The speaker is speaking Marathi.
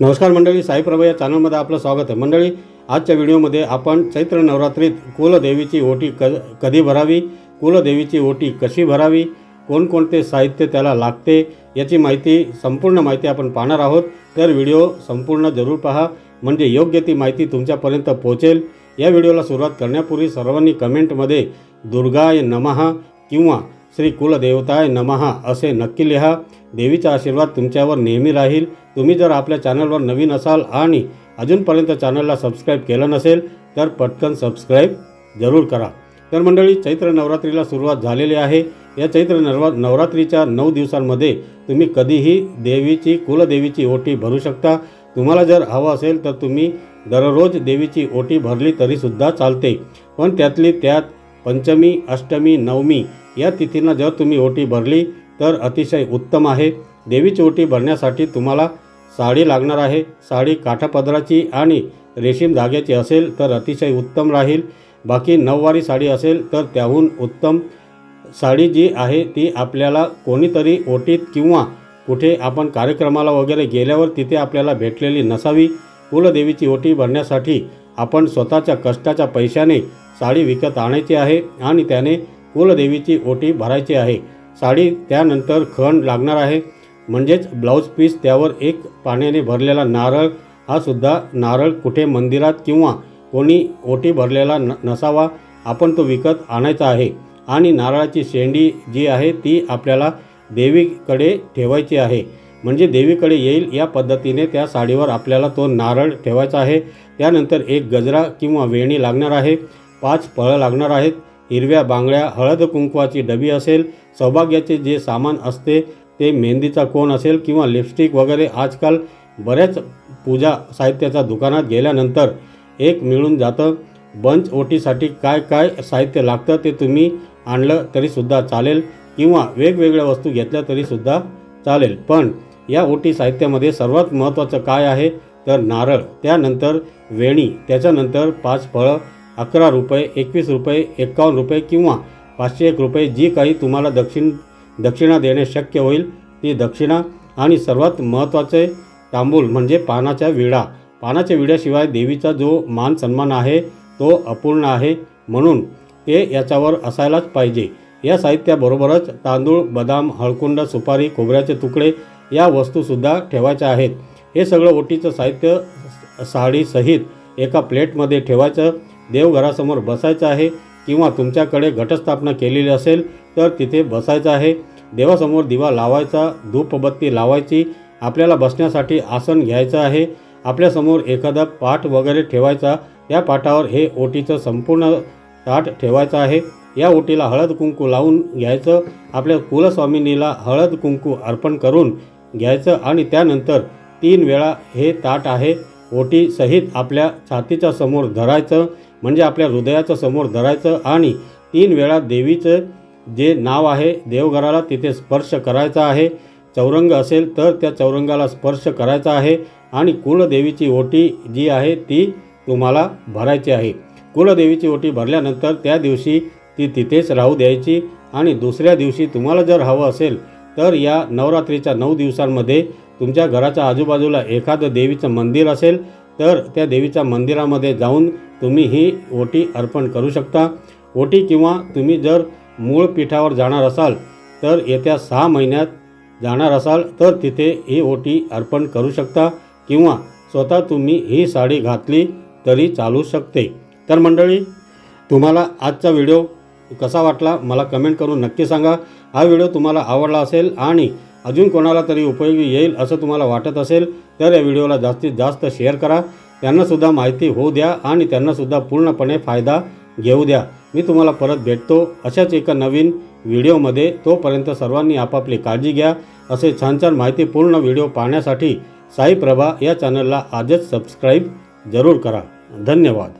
नमस्कार मंडळी साईप्रभा या चॅनलमध्ये आपलं स्वागत आहे. मंडळी आजच्या व्हिडिओमध्ये आपण चैत्र नवरात्रीत कुलदेवीची ओटी क कधी भरावी? कुलदेवीची ओटी कशी भरावी? कोणकोणते साहित्य त्याला लागते? याची माहिती संपूर्ण माहिती आपण पाहणार आहोत. तर व्हिडिओ संपूर्ण जरूर पहा. म्हणजे योग्य ती माहिती तुमच्यापर्यंत पोहोचेल. या व्हिडिओला सुरुवात करण्यापूर्वी सर्वांनी कमेंटमध्ये दुर्गाय नमहा किंवा श्री कुलदेवताय नमहा असे नक्की लिहा. देवीचा आशीर्वाद तुमच्यावर नेहमी राहील. तुम्ही जर आपल्या चॅनलवर नवीन असाल आणि अजूनपर्यंत चॅनलला सबस्क्राईब केलं नसेल तर पटकन सबस्क्राईब जरूर करा. तर मंडळी चैत्र नवरात्रीला सुरुवात झालेली आहे. या चैत्र नवरा नवरात्रीच्या नऊ दिवसांमध्ये तुम्ही कधीही देवीची कुलदेवीची ओटी भरू शकता. तुम्हाला जर हवं असेल तर तुम्ही दररोज देवीची ओटी भरली तरीसुद्धा चालते. पण त्यातली त्यात पंचमी अष्टमी नवमी या तिथींना जर तुम्ही ओटी भरली तर अतिशय उत्तम आहे. देवीची ओटी भरण्यासाठी तुम्हाला साडी लागणार आहे. साडी काठापदराची आणि रेशीम धाग्याची असेल तर अतिशय उत्तम राहील. बाकी नऊवारी साडी असेल तर त्याहून उत्तम. साडी जी आहे ती आपल्याला कोणीतरी ओटीत किंवा कुठे आपण कार्यक्रमाला वगैरे गेल्यावर तिथे आपल्याला भेटलेली नसावी. कुलदेवीची ओटी भरण्यासाठी आपण स्वतःच्या कष्टाच्या पैशाने साडी विकत आणायची आहे आणि त्याने कुलदेवीची ओटी भरायची आहे. साडी त्यानंतर खण लागणार आहे. म्हणजेच ब्लाऊज पीस त्यावर एक पाण्याने भरलेला नारळ हा सुद्धा नारळ कुठे मंदिरात किंवा कोणी ओटी भरलेला न नसावा आपण तो विकत आणायचा आहे. आणि नारळाची शेंडी जी आहे ती आपल्याला देवीकडे ठेवायची आहे. म्हणजे देवीकडे येईल या पद्धतीने त्या साडीवर आपल्याला तो नारळ ठेवायचा आहे. त्यानंतर एक गजरा किंवा वेणी लागणार आहे. पाच फळं लागणार आहेत. हिरव्या बांगड्या हळद कुंकवाची डबी असेल. सौभाग्याचे जे सामान असते ते मेहंदीचा कोण असेल किंवा लिपस्टिक वगैरे. आजकाल बऱ्याच पूजा साहित्याच्या दुकानात गेल्यानंतर एक मिळून जातं. बंच ओटीसाठी काय काय साहित्य लागतं ते तुम्ही आणलं तरीसुद्धा चालेल किंवा वेगवेगळ्या वस्तू घेतल्या तरीसुद्धा चालेल. पण या ओटी साहित्यामध्ये सर्वात महत्त्वाचं काय आहे? तर नारळ त्यानंतर वेणी त्याच्यानंतर पाच फळं अकरा रुपये एकवीस रुपये एकावन्न रुपये किंवा पाचशे एक रुपये जी काही तुम्हाला दक्षिण दक्षिणा देणे शक्य होईल ती दक्षिणा. आणि सर्वात महत्त्वाचे तांबूल म्हणजे पानाच्या विडा. पानाच्या विड्याशिवाय देवीचा जो मान सन्मान आहे तो अपूर्ण आहे. म्हणून ते याच्यावर असायलाच पाहिजे. या साहित्याबरोबरच तांदूळ बदाम हळकुंड सुपारी खोबऱ्याचे तुकडे या वस्तूसुद्धा ठेवायच्या आहेत. हे सगळं ओटीचं साहित्य साडीसहित एका प्लेटमध्ये ठेवायचं देवघरासमोर बसायचं आहे किंवा तुमच्याकडे घटस्थापना केलेली असेल तर तिथे बसायचं आहे. देवासमोर दिवा लावायचा धूपबत्ती लावायची आपल्याला बसण्यासाठी आसन घ्यायचं आहे. आपल्यासमोर एखादा पाठ वगैरे ठेवायचा त्या पाठावर हे ओटीचं संपूर्ण ताट ठेवायचं आहे. या ओटीला हळद कुंकू लावून घ्यायचं. आपल्या कुलस्वामिनीला हळद कुंकू अर्पण करून घ्यायचं आणि त्यानंतर तीन वेळा हे ताट आहे ओटीसहित आपल्या छातीच्या समोर धरायचं म्हणजे आपल्या हृदयाच्या समोर धरायचं आणि तीन वेळा देवीचं जे नाव आहे देवघराला तिथे स्पर्श करायचा आहे. चौरंग असेल तर त्या चौरंगाला स्पर्श करायचा आहे आणि कुलदेवीची ओटी जी आहे ती तुम्हाला भरायची आहे. कुलदेवीची ओटी भरल्यानंतर त्या दिवशी ती तिथेच राहू द्यायची आणि दुसऱ्या दिवशी तुम्हाला जर हवं असेल तर या नवरात्रीच्या नऊ दिवसांमध्ये तुमच्या घराच्या आजूबाजूला एखादं देवीचं मंदिर असेल तर त्या देवीच्या मंदिरामध्ये जाऊन तुम्ही ही ओटी अर्पण करू शकता. ओटी किंवा तुम्ही जर मूळ पीठावर जाणार असाल तर येत्या सहा महिन्यात जाणार असाल तर तिथे ही ओटी अर्पण करू शकता किंवा स्वतः तुम्ही ही साडी घातली तरी चालू शकते. तर मंडळी तुम्हाला आजचा व्हिडिओ कसा वाटला मला कमेंट करून नक्की सांगा. हा व्हिडिओ तुम्हाला आवडला असेल आणि अजून कोणाला तरी उपयोगी येईल असं तुम्हाला वाटत असेल तर या व्हिडिओला जास्तीत जास्त शेअर करा. त्यांनासुद्धा माहिती होऊ द्या आणि त्यांनासुद्धा पूर्णपणे फायदा घेऊ द्या. मी तुम्हाला परत भेटतो अशाच एका नवीन व्हिडिओमध्ये. तोपर्यंत सर्वांनी आपापली काळजी घ्या. असे छान छान माहितीपूर्ण व्हिडिओ पाहण्यासाठी साई प्रभा या चॅनलला आजच सबस्क्राईब जरूर करा. धन्यवाद.